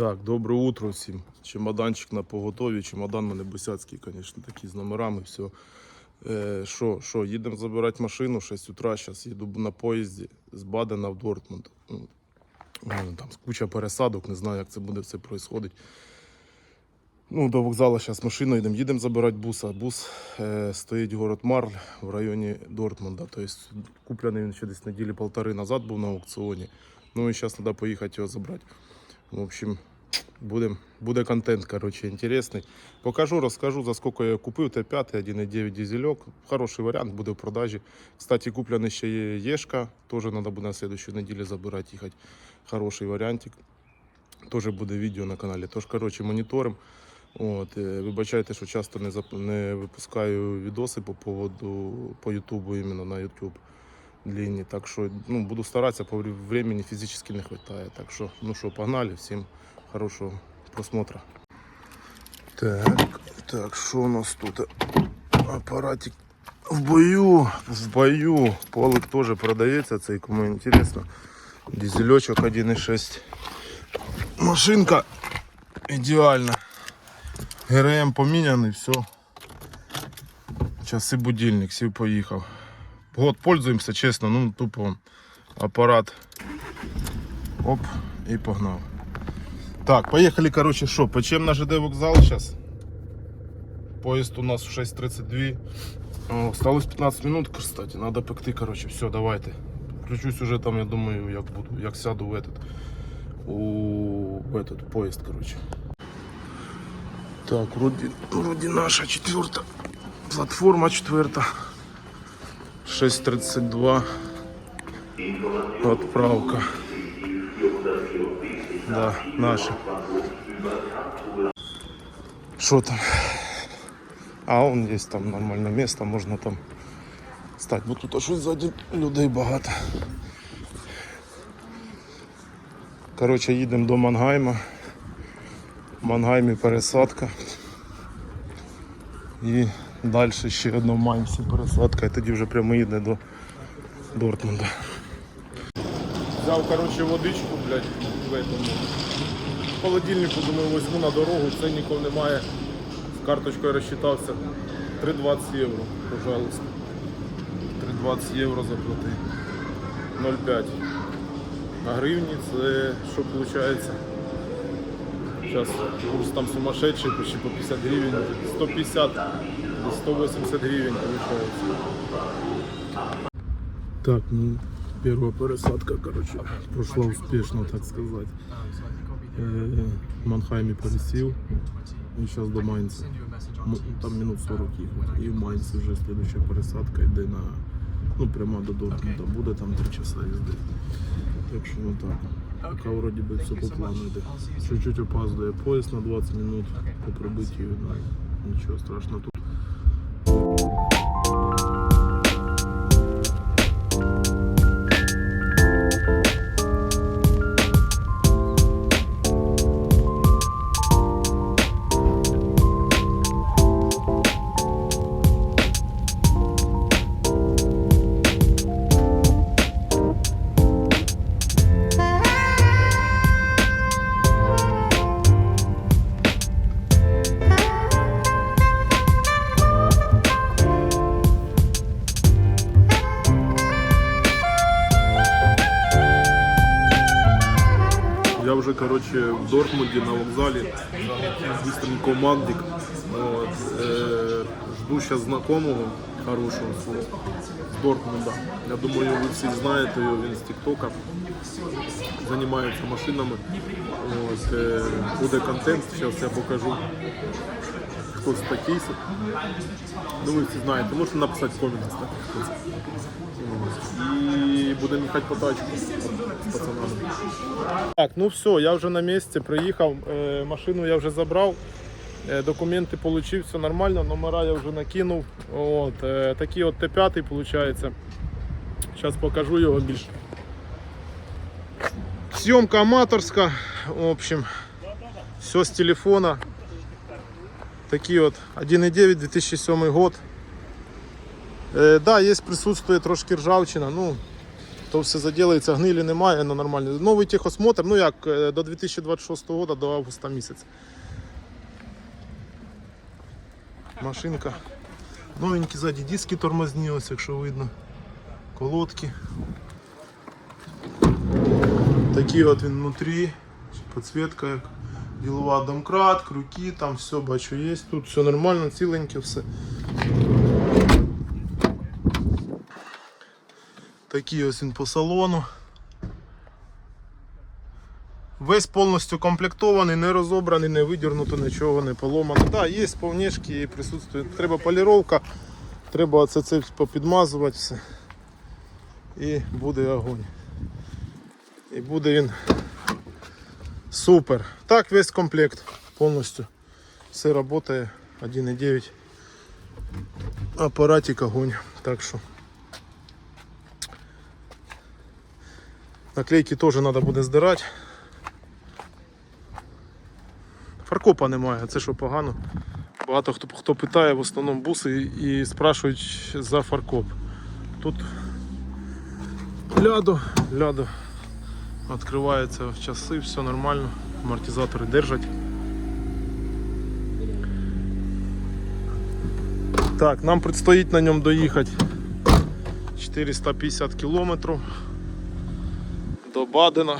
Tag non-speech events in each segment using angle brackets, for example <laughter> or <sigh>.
Так, добре утро всім. Чемоданчик на поготові. Чемодан мене босяцький, звісно, такий з номерами. Все. Е, Що, їдемо забирати машину 6 утра. Зараз їду на поїзді з Бадена в Дортмунд. Там куча пересадок, не знаю, як це буде все відбуватися. Ну, до вокзалу зараз машиною йдемо. Їдемо забирати буса. Бус е, стоїть город Марль в районі Дортмунда. Тобто куплений він ще десь неділі полтори назад був на аукціоні. Ну і зараз треба поїхати його забрати. В общем, буде, буде контент, короче, интересный. Покажу, розкажу, за сколько я купив. Т5, 1,9 дизельок. Хороший варіант, буде в продажі. Кстати, куплений ще є Єшка. Теж треба буде на следующей неділі забирати, їхати. Хороший варіантик. Теж буде відео на каналі. Тож, короче, моніторим. От, е, вибачайте, що часто не, зап... не випускаю відоси по поводу по Ютубу, іменно на YouTube длинні. Так що ну, буду старатися, по времени фізично не вистачає. Так що, ну що, погнали, всім хорошого просмотра. Так, так, що у нас тут? Апаратик в бою, в бою. Полик теж продається, цей кому інтересно. Дизельочок 1.6. Машинка ідеальна. ГРМ поміняний, все. Часи будильник, сів поїхав. Год пользуємося, чесно, ну тупо апарат. Оп, і погнав. Так, поїхали, короче, що, печем на ЖД вокзал зараз. Поїзд у нас в 6.32. О, Осталось 15 минут, кстати, надо пекти, короче, все, давайте. Включусь уже там, я думаю, як буду, як сяду в этот, у, в этот поїзд, короче. Так, вроді, вроді наша четверта. Платформа четверта. 6.32. Отправка. Да, наша. Что там? А, он есть там нормальне место, можна там стати. Бо тут щось ззаді людей багато. Коротше, їдемо до Мангайма. В Мангаймі пересадка. І далі ще одна в пересадка, і тоді вже прямо їде до Дортмунда. Взяв, короче, водичку, блядь, в этому. Холодильнику, думаю, возьму на дорогу, ценників немає. З карточкою розчитався. 3,20 євро, пожалуйста. 3,20 євро заплати. 0,5. На гривні це що виходить? Сейчас курс там сумасшедший, по 50 гривен, 150, 180 гривен получается. Так, ну, первая пересадка, короче, прошла успешно, так сказать. Э, В Манхайме пересел, и сейчас до Майнца. Там минут 40 їхати. І в Майнці вже следующая пересадка йде на, ну, прямо до Дортмунда. Буде там 3 часа їзди. Так що ну так. Пока вроде бы все по плану йде. Чуть-чуть опаздує поїзд на 20 минут по прибиттю. Ну, нічого страшного. Вже в Дортмунді на вокзалі быстренько Магдик. Вот. Э, жду сейчас знакомого хорошого свого з Дортмунда. Я думаю, ви всі знаєте його, він з Тіктока. Займається машинами. Вот. Э, буде контент, зараз я покажу. Хто це такий. Ви всі знаєте, можете написати в коментах. І будемо їхати по тачку з пацанами. Так, ну все, я вже на місці, приїхав, е, машину я вже забрав, е, документи отримав, все нормально, номера я вже накинув. От, е, такий от Т5 виходить. Зараз покажу його більше. Съемка аматорська, в общем, все з телефона. Такий от 1.9 2007 год. Е, да, є присутствує трошки ржавчина, ну то все заділається, гнилі немає, ну нормально. Новий техосмотр, ну як е, до 2026 року, до августа місяця. Машинка. Новенькі ззаді диски тормозні, ось якщо видно. Колодки. Такі от він внутрі. Підсвітка як ділова домкрат, крюки, там все бачу є. Тут все нормально, ціленьке все. Такий ось він по салону. Весь повністю комплектований, не розобраний, не видірнуто, нічого не поломано. Так, да, є повнішки присутствує. Треба поліровка, треба це, це попідмазувати все. І буде огонь. І буде він супер. Так, весь комплект повністю. Все працює 1.9. Апаратик огонь. Так що. Наклейки теж треба буде здирати. Фаркопа немає, це що погано. Багато хто, хто питає в основному буси і, спрашують за фаркоп. Тут ляду, ляду відкривається в часи, все нормально, амортизатори держать. Так, нам предстоїть на ньому доїхати 450 кілометрів до Бадена.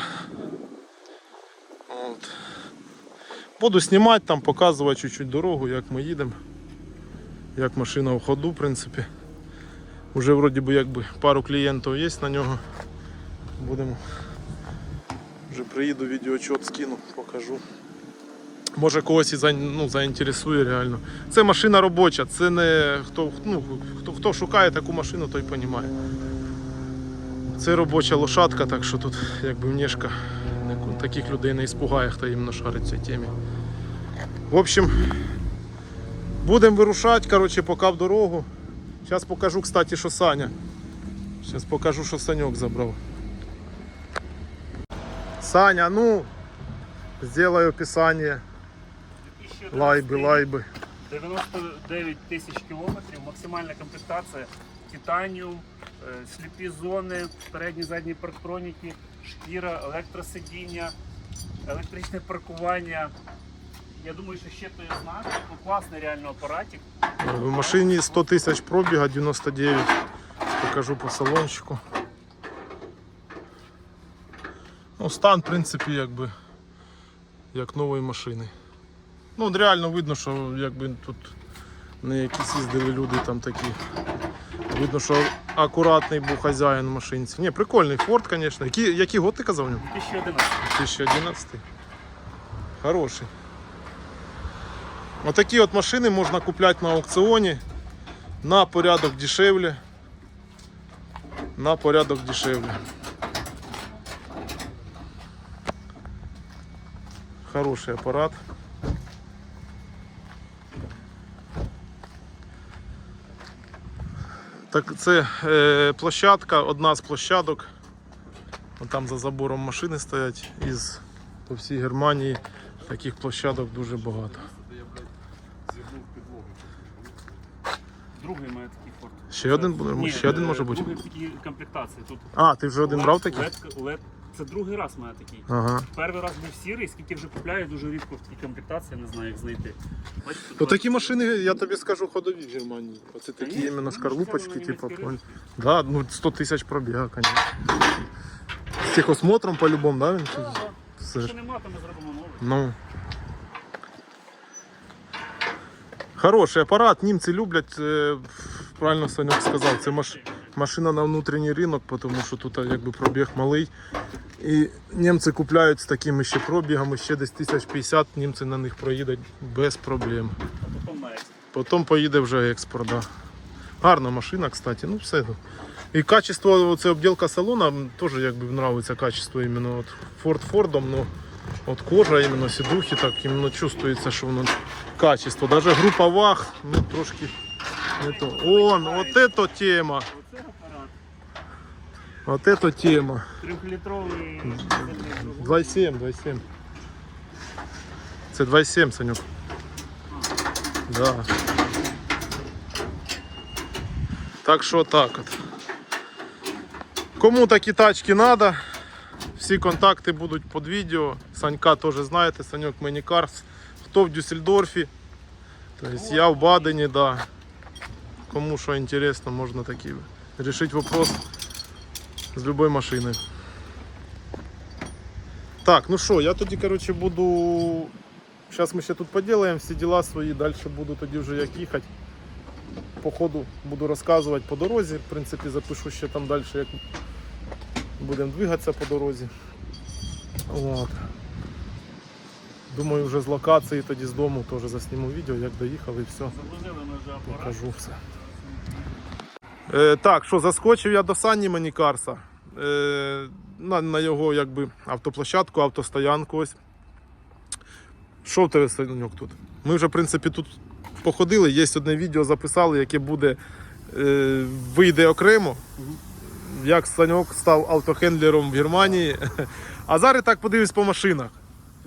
От. Буду знімати там, показувати чуть-чуть дорогу, як ми їдемо, як машина в ходу, в принципі. Уже вроді би якби пару клієнтів є на нього. Будемо. Вже приїду, відеочот скину, покажу. Може когось і за, ну, заінтересує реально. Це машина робоча, це не хто, ну, хто, хто шукає таку машину, той розуміє. Це робоча лошадка, так що тут якби внешка таких людей не іспугає, хто іменно шарить в цій темі. В общем, будемо вирушати, коротше, поки в дорогу. Зараз покажу, кстати, що Саня. Зараз покажу, що Саньок забрав. Саня, ну, сделай описание. Лайби, лайби. 99 тисяч кілометрів, максимальна комплектація, титаніум, е, сліпі зони, передні задні парктроніки, шкіра, електросидіння, електричне паркування. Я думаю, що ще то я знаю. Ну, класний реально апаратик. В машині 100 тисяч пробіга, 99. Покажу по салончику. Ну, стан, в принципі, якби як нової машини. Ну, реально видно, що якби тут не якісь їздили люди там такі. Видно, що акуратний був хазяїн машинці. Ні, прикольний Форд, звісно. Який, який год ти казав в ньому? 2011. 2011. Хороший. Отакі от машини можна купляти на аукціоні на порядок дешевле. На порядок дешевле. Хороший апарат. Так, це е, площадка, одна з площадок. Вон Там за забором машини стоять із по всій Германії. Таких площадок дуже багато. Другий має такий форт. Ще один буде? Ще один е, може бути. Другий в такій комплектації. Тут А, ти вже один брав такий? LED, LED. Це другий раз має такий. Ага. Перший раз був сірий, скільки вже купляю, дуже рідко в такій комплектації, я не знаю, як знайти. Бачите, тут Ну такі машини, я тобі скажу, ходові в Германії. Оце такі Конечно, іменно ну, шкарлупочки, типу. німецький ринок. Да, ну 100 тисяч пробіга, звісно. З техосмотром по-любому, да? Він? Да, да. Все Якщо нема, то ми зробимо новий. Ну. Хороший апарат, німці люблять, е, правильно Саньок сказав, це маш... машина на внутрішній ринок, тому що тут якби пробіг малий. І німці купляють з такими ще пробігами, ще десь 1050 німці на них проїдуть без проблем. Потім поїде вже експорт. Да. Гарна машина, кстати, ну все. І качество, оце обділка салона теж якби подобається качество іменно от Ford Фордом, ну от кожа, іменно сідухи, так іменно чувствується, що воно качество. Даже група ваг, ну трошки не то. Он, от это тема. Оце апарат. От это тема. Трьохлітровий 2,7, 2,7. Це 2,7, Санюк. Да. Так що так от. Кому такі тачки треба, всі контакти будуть під відео. Санька теж знаєте, Саньок Менікарс. Хто в Дюссельдорфі, тобто я в Бадені, да. Кому що інтересно, можна такі рішити вопрос З будь-якою машиною. Так, ну що, я тоді, коротше, буду. Зараз ми ще тут поділаємо всі діла свої, далі буду тоді вже як їхати. По ходу буду розказувати по дорозі. В принципі, запишу ще там далі, як будемо двигатися по дорозі. От. Думаю, вже з локації тоді з дому теж засніму відео, як доїхали і все. Загрузили ми вже. Покажу все. Е, так, що заскочив я до Санні Манікарса. Е, на, на його якби, автоплощадку, автостоянку. Ось. Що в тебе Санюк тут? Ми вже, в принципі, тут походили, є одне відео записали, яке буде е, вийде окремо. Як Саньок став автохендлером в Германії. А зараз так подивись по машинах.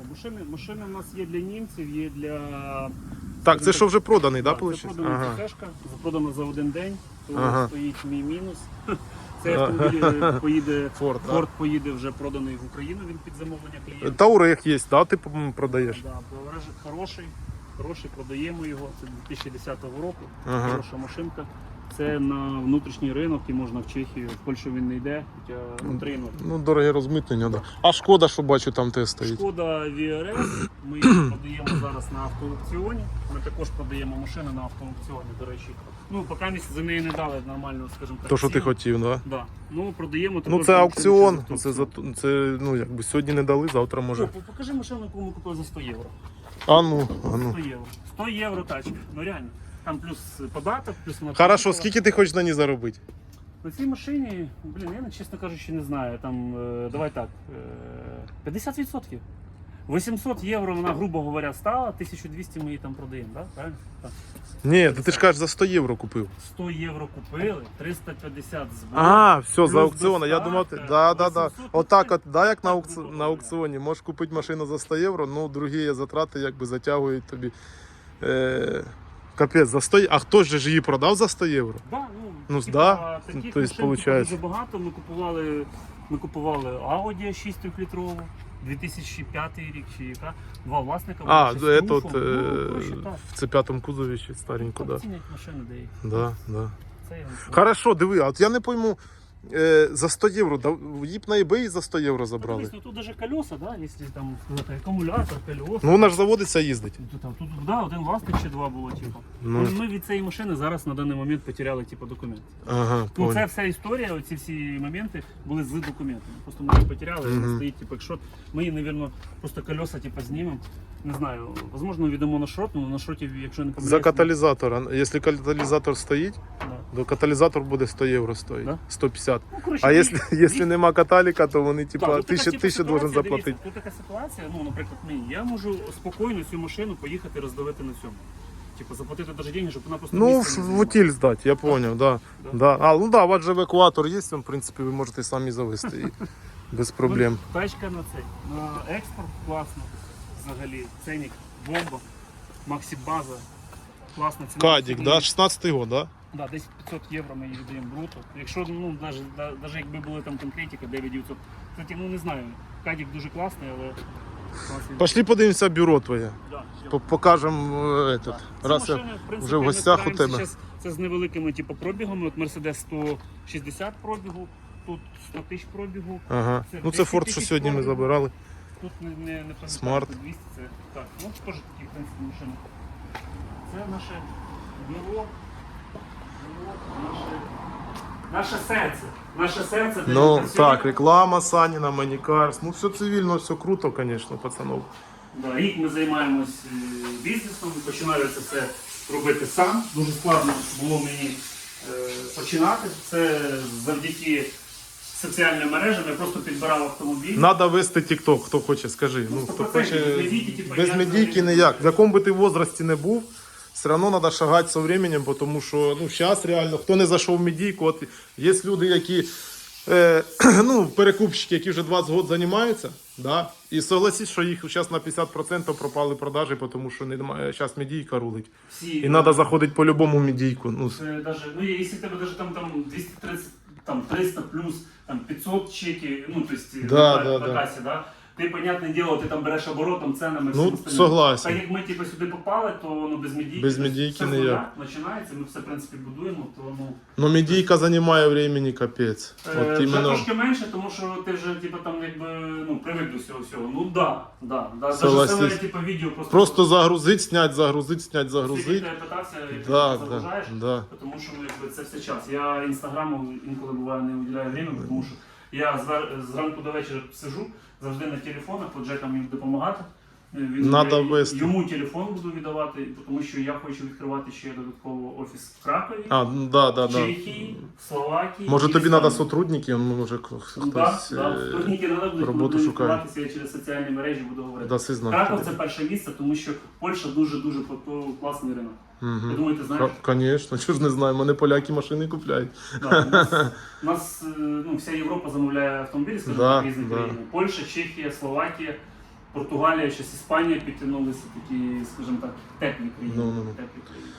Машини, машини у нас є для німців, є для. Так, це що вже проданий, так, Да, да, це продана Ага. ага. запродана за один день, то Ага. стоїть мій мінус. <laughs> Цей автомобіль е, <laughs> поїде, Форд, да. Поїде вже проданий в Україну, він під замовлення клієнта. Таурих є, да, ти продаєш? Да, Бавараж хороший, хороший, продаємо його. Це 2010 року. Ага. Хороша машинка. Це на внутрішній ринок і можна в Чехію. В Польщу він не йде, хоча ну, Ну, дороге розмитнення, да. А шкода, що бачу, там те стоїть. Шкода VRS, ми її <clears throat> продаємо зараз на автоаукціоні. Ми також продаємо машини на автоаукціоні, до речі. Ну, поки місяць за неї не дали нормально, скажімо так. То, що ти ціну. хотів, да? Да. Ну, продаємо Ну також це аукціон, це, за, це ну, якби сьогодні не дали, завтра О, може. по- покажи машину, яку ми купили за 100 євро. А ну, а ну. 100 євро. 100 євро тачка. Ну реально. Там плюс податок, плюс вона Хорошо, приїхала. скільки ти хочеш на ній заробити? На цій машині, блін, я чесно кажучи, не знаю. Там, е, давай так, е, 50%. 800 євро вона, грубо говоря, стала, 1200 ми її там продаємо, да? правильно? Так. Ні, ти ж кажеш, за 100 євро купив. 100 євро купили, 350 збору. А, все, за аукціон. Я думав, ти- да, да, да. 800 Отак, от, да, як на, аукці... на аукціоні. Можеш купити машину за 100 євро, ну другі затрати якби затягують тобі. Е... Капець, за 100 А хтось же ж її продав за 100 євро? Да, ну, Ну, типа, да. таких то есть машин получается. дуже багато. Ми купували, ми купували Audi 6 трьохлітрову, 2005 рік чи яка. Два власника. А, це от, е, Ну, в це п'ятому кузові ще старенько, Так да. цінять машини деякі. Да, да. Це я. Хорошо, диви, а от я не пойму, е, за 100 євро, да, її б на eBay за 100 євро забрали. Ну, тут даже колеса, да, якщо там сказати, акумулятор, колеса. Ну вона ж заводиться їздить. Тут, там, тут да, один власник чи два було, типу. Ну. Ну. Ми від цієї машини зараз на даний момент потеряли типу, документи. Ага, Ну, понял. це вся історія, оці всі моменти були з документами. Просто ми їх потеряли, вона стоїть, типу, якщо ми її, мабуть, просто колеса типу, знімемо. Не знаю, можливо, віддамо на шрот, але на шроті, якщо не помиляюсь, За каталізатор. Якщо каталізатор стоїть, Да. то каталізатор буде 100 євро стоїть. Да? 150. Ну, коротше, А і- якщо, якщо нема каталіка, то вони Так, типа тут така, 1000 типу, тисячу должен ситуація, заплатити. дивіться, Тут така ситуація, ну, наприклад, мені, я можу спокійно цю машину поїхати роздавити на цьому. Типу, заплатити навіть деньги, щоб вона просто Ну, місце в, не в займала. утиль здати, я понял, да. Да. Да. А, ну да, у вас же евакуатор є, в принципі, ви можете самі завести її. <laughs> Без проблем. Ну, Тачка на цей. На експорт класно. Взагалі. Ценник, бомба, Максі База. Класна ціна. Кадік, да? 16-й год, да? Да, десь 500 євро ми її віддаємо бруто. Якщо, ну, навіть, якби були там конкретика 9900. Кстати, ну не знаю, Кадік дуже класний, але... класний. Пошли подивимося бюро твоє. Да. По- Покажемо е, этот. Ці Раз я машини, в принципі, вже в ми гостях у стараємося тебе. щас- Це з невеликими типу, пробігами. От Mercedes 160 пробігу, тут 100 тисяч пробігу. Ага. Це Ну це 200 Форд, що тисяч сьогодні ми доларів. забирали. Тут не, не, не пам'ятаю, Смарт. тут 200 це так. Ну теж такі, в принципі, машини. Це наше бюро. Наше, серце. Наше серце. Ну так, реклама Саніна, Манікарс. Ну все цивільно, все круто, звісно, пацанов. Да, рік ми займаємось е, бізнесом, починаю це все робити сам. Дуже складно було мені е, починати. Це завдяки соціальним мережам. Я просто підбирав автомобіль. Надо вести TikTok, хто хоче, скажи. Ну, хто хоче без медійки, взагалі- ніяк. В якому би ти возрасті не був, все одно треба шагати з временем, тому що ну, зараз реально, хто не зайшов в медійку, от є люди, які е, <clears throat> ну, перекупщики, які вже 20 років займаються, да? і согласись, що їх зараз на 50% пропали продажі, тому що немає, зараз медійка рулить. Всі, І треба заходити по-любому в медійку. Ну, Це даже, ну, якщо в тебе даже там, там 230 там 300 плюс там 500 чеків, ну то есть Да, на, да, на да. касі, да? Ти, понятне діло, ти там береш оборотом, ценами, Ну, всім остальним. согласен. Так як ми типу, сюди попали, то ну, без медійки. Без медійки все ніяк. починається, ми все в принципі будуємо, то ну. Ну, медійка займає времени капець. Е, вже іменно. трошки менше, тому що ти вже типу, там якби ну, привик до всього всього. Ну да, да. да. Даже Согласись. саме типу, відео просто. Просто загрузить, снять, загрузить, снять, Скільки загрузить. я питався, як Да, ти загружаєш, да, да. тому що ну, якби, це все час. Я інстаграму інколи буває не виділяю время, тому що я звер- зранку до вечора сижу, завжди на телефонах, от Джекам їм допомагати. Він Надо вести. йому телефон буду віддавати, тому що я хочу відкривати ще додатково офіс в Кракові, А, ну, да, да, да. Чехії, Словакії. Може тобі Київстані. треба сотрудники, ну, може хтось Да, да. е, Сотрудники надо будуть, роботу шукає. відкриватися, я через соціальні мережі буду говорити. даси знати. Краков це перше місце, тому що Польща дуже-дуже по- класний ринок. Угу. думаю, ти знаєш. Звісно, чого ж не знаю, мене поляки машини купляють. Да, у нас, у нас е, ну, вся Європа замовляє автомобілі, скажімо Да, так, різних да. країн. Польща, Чехія, Словакія, Португалія, щось Іспанія підтягнулися, такі, скажімо так, теплі країни. Ну, ну, ну. Теплі країни.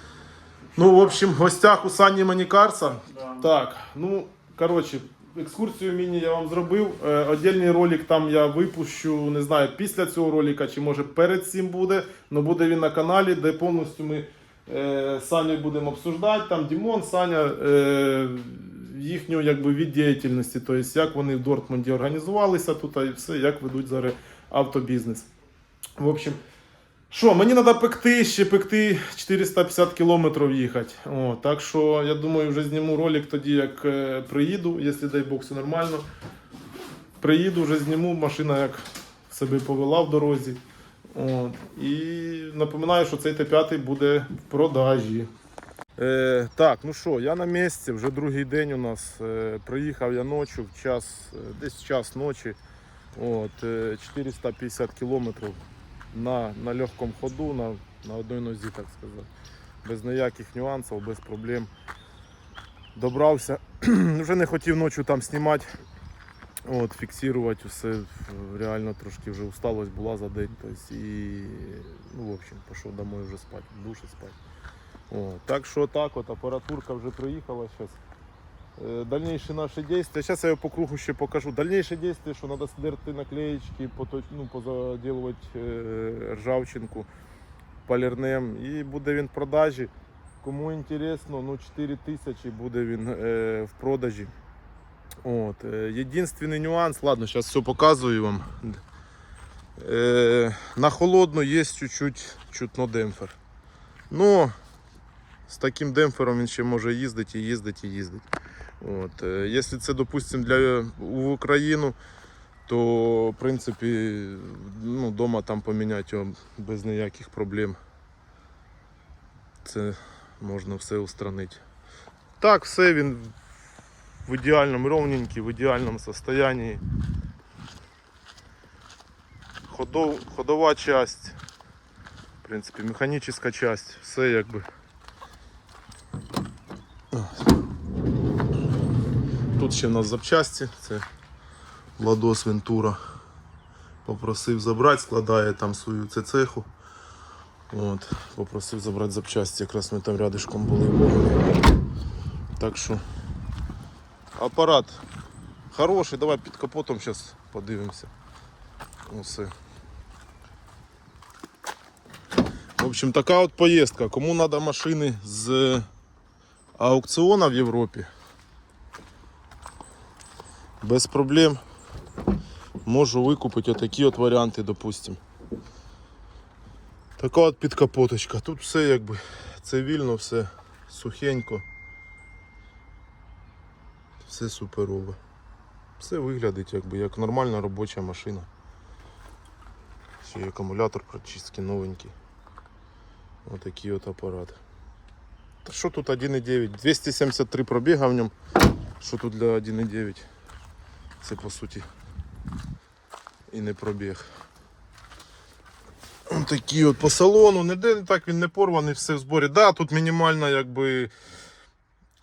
Ну, в общем, в гостях у Сані Манікарса. Да. Так, ну, коротше, екскурсію міні я вам зробив. Е, Отдельний ролик там я випущу, не знаю, після цього ролика, чи може перед цим буде. але буде він на каналі, де повністю ми е, Саню будемо обсуждати. Там Дімон, Саня, е, їхню якби, від діяльності, тобто як вони в Дортмунді організувалися тут і все, як ведуть зараз автобізнес. В общем, що, мені треба пекти, ще пекти 450 кілометрів їхати. О, так що я думаю, вже зніму ролик тоді, як е, приїду, якщо дай Бог все нормально. Приїду, вже зніму, машина як себе повела в дорозі. От. І напоминаю, що цей Т5 буде в продажі. Е, так, ну що, я на місці, вже другий день у нас. Е, приїхав я ночі, в час, е, десь в час ночі. От, е, 450 кілометрів на, на легкому ходу, на, на одній нозі, так сказати. Без ніяких нюансів, без проблем. Добрався. <clears throat> вже не хотів ночі там знімати, от, фіксувати все. Реально трошки вже усталость була за день. Тобто, і, ну, в общем, пішов домой вже спати, в душі спати. О, так що так, от апаратурка вже приїхала зараз. Э, Дальнейшие наши действия. Сейчас я ее по кругу ще покажу. Дальнейшие действия, что надо сдерти наклеечки, пото- ну, позаделывать э, ржавчинку полірнем. І буде він в продажі. Кому інтересно, ну 4 тисячі буде він е, в продажі. От. Е, єдинственний нюанс, ладно, зараз все показую вам. Е, на холодну є чуть-чуть чутно демпфер. Ну, з таким демпфером він ще може їздити і їздити і їздити. От. е, Якщо це, для в Україну, то в принципі ну, дома там поміняти його без ніяких проблем. Це можна все устранити. Так, все він в ідеальному ровненький, в ідеальному состоянии. Ходов, ходова часть, в принципі, механічна часть, все якби. Тут ще в нас запчасті, це Ладос Вентура. Попросив забрати, складає там свою цеху. От, попросив забрати запчасті, якраз ми там рядишком були. Так що апарат хороший, давай під капотом зараз подивимося. Усе. В общем, така от поїздка. Кому треба машини з аукціона в Європі, без проблем можу викупити отакі от варіанти, допустим. Така от підкапоточка. Тут все якби цивільно, все сухенько. Все суперово. Все виглядить якби як нормальна робоча машина. Ще й акумулятор практично новенький. Отакий от апарат. Та що тут 1.9? 273 пробіга в ньому. Що тут для 1.9? Це по суті і не пробіг. Такі от по салону, ніде так він не порваний, все в зборі. Да, тут мінімальна якби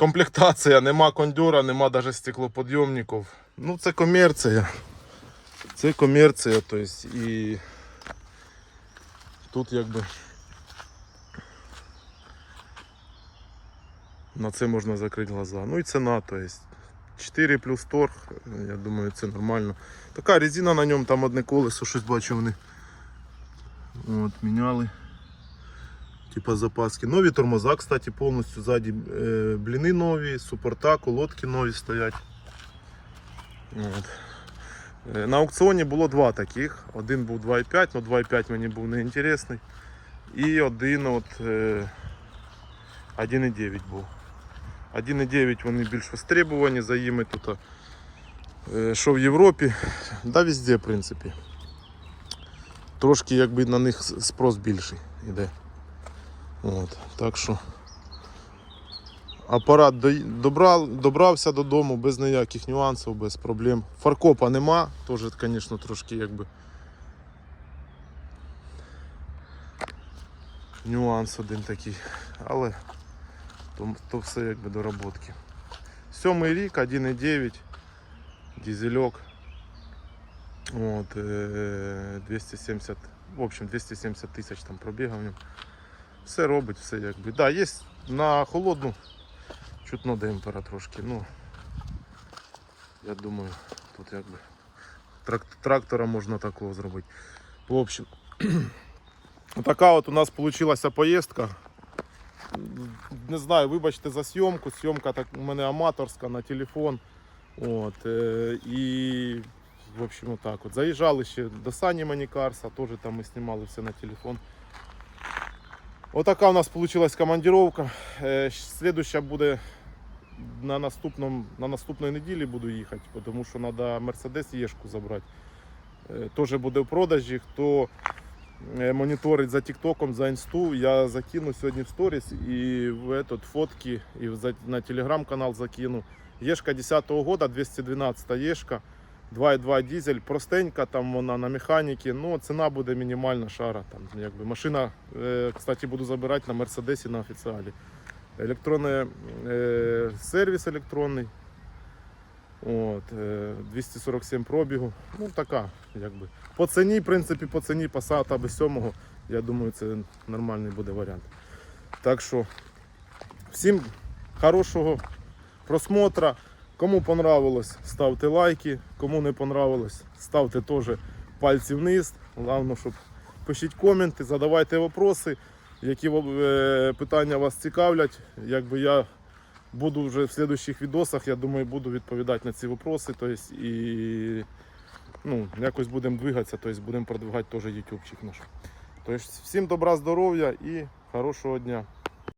комплектація, нема кондьора, нема навіть стеклоподйомників. Ну це комерція. Це комерція, тобто і тут якби на це можна закрити глаза. Ну і ціна, тобто 4 плюс торг, я думаю, це нормально. Така резина на ньому, там одне колесо, щось бачу вони. От, міняли. Типа запаски. Нові тормоза, кстати, повністю ззаді е, бліни нові, супорта, колодки нові стоять. От. Е, На аукціоні було два таких. Один був 2,5, але 2,5 мені був неінтересний. І один от е, 1,9 був. 1,9 вони більш востребовані за їми тут. е, Що в Європі, да везде, в принципі. Трошки якби на них спрос більший іде. От, так що апарат добрав, добрався додому без ніяких нюансів, без проблем. Фаркопа нема, теж, звісно, трошки якби. Нюанс один такий, але то, то все якби доработки. Сьомий рік, 1,9, дизельок. От, е, 270, в общем, 270 тисяч там пробігав в ньому. Все робить, все якби. Да, є на холодну чутно демпера трошки. Ну, я думаю, тут якби трак, трактора можна такого зробити. В общем, <clears throat> така от у нас вийшла поїздка. Не знаю, вибачте за зйомку. Зйомка так у мене аматорська на телефон. От, е, і в общем, отак от. Заїжджали ще до Сані Манікарса, теж там ми знімали все на телефон. Отака у нас вийшла командировка. Е, щ- буде на, наступному, на наступної неділі буду їхати, тому що треба Мерседес Єшку забрати. Е, Теж буде в продажі. Хто е, моніторить за Тіктоком, за інсту, я закину сьогодні в сторіс і в этот, фотки, і на телеграм-канал закину. Єшка 10-го года, 212 Єшка. 2,2 дизель, простенька, там вона на механіки, ну ціна буде мінімальна шара. Там, якби. Машина, е, кстати, буду забирати на Мерседесі на офіціалі. Електронний е, сервіс електронний. От, е, 247 пробігу. Ну така, якби. По ціні, в принципі, по ціні Passat або 7 я думаю, це нормальний буде варіант. Так що всім хорошого просмотра. Кому понравилось, ставте лайки. Кому не понравилось, ставте теж пальці вниз. Головне, щоб пишіть коменти, задавайте вопроси, які е, питання вас цікавлять. Якби я буду вже в слідуючих відосах, я думаю, буду відповідати на ці вопроси. Тобто, і ну, якось будемо двигатися, тобто будемо продвигати теж ютубчик наш. Тобто, всім добра, здоров'я і хорошого дня.